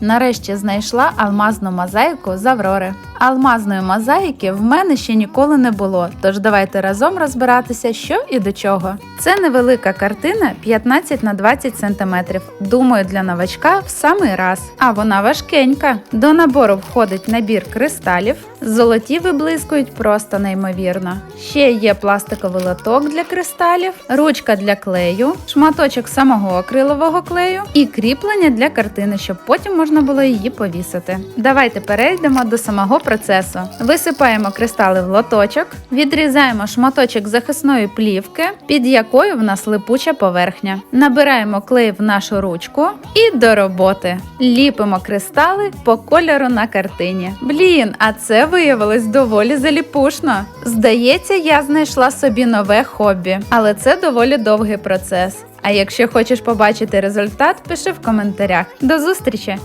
Нарешті знайшла алмазну мозаїку з Аврори. Алмазної мозаїки в мене ще ніколи не було, тож давайте разом розбиратися, що і до чого. Це невелика картина 15 на 20 см. Думаю, для новачка в самий раз. А вона важкенька. До набору входить набір кристалів. Золоті виблискують просто неймовірно. Ще є пластиковий лоток для кристалів, ручка для клею, шматочок самого акрилового клею і кріплення для картини, щоб потім можна було її повісити. Давайте перейдемо до самого процесу. Висипаємо кристали в лоточок, відрізаємо шматочок захисної плівки, під якою в нас липуча поверхня. Набираємо клей в нашу ручку і до роботи. Ліпимо кристали по кольору на картині. Блін, а це виявилось доволі заліпушно. Здається, я знайшла собі нове хобі, але це доволі довгий процес. А якщо хочеш побачити результат, пиши в коментарях. До зустрічі!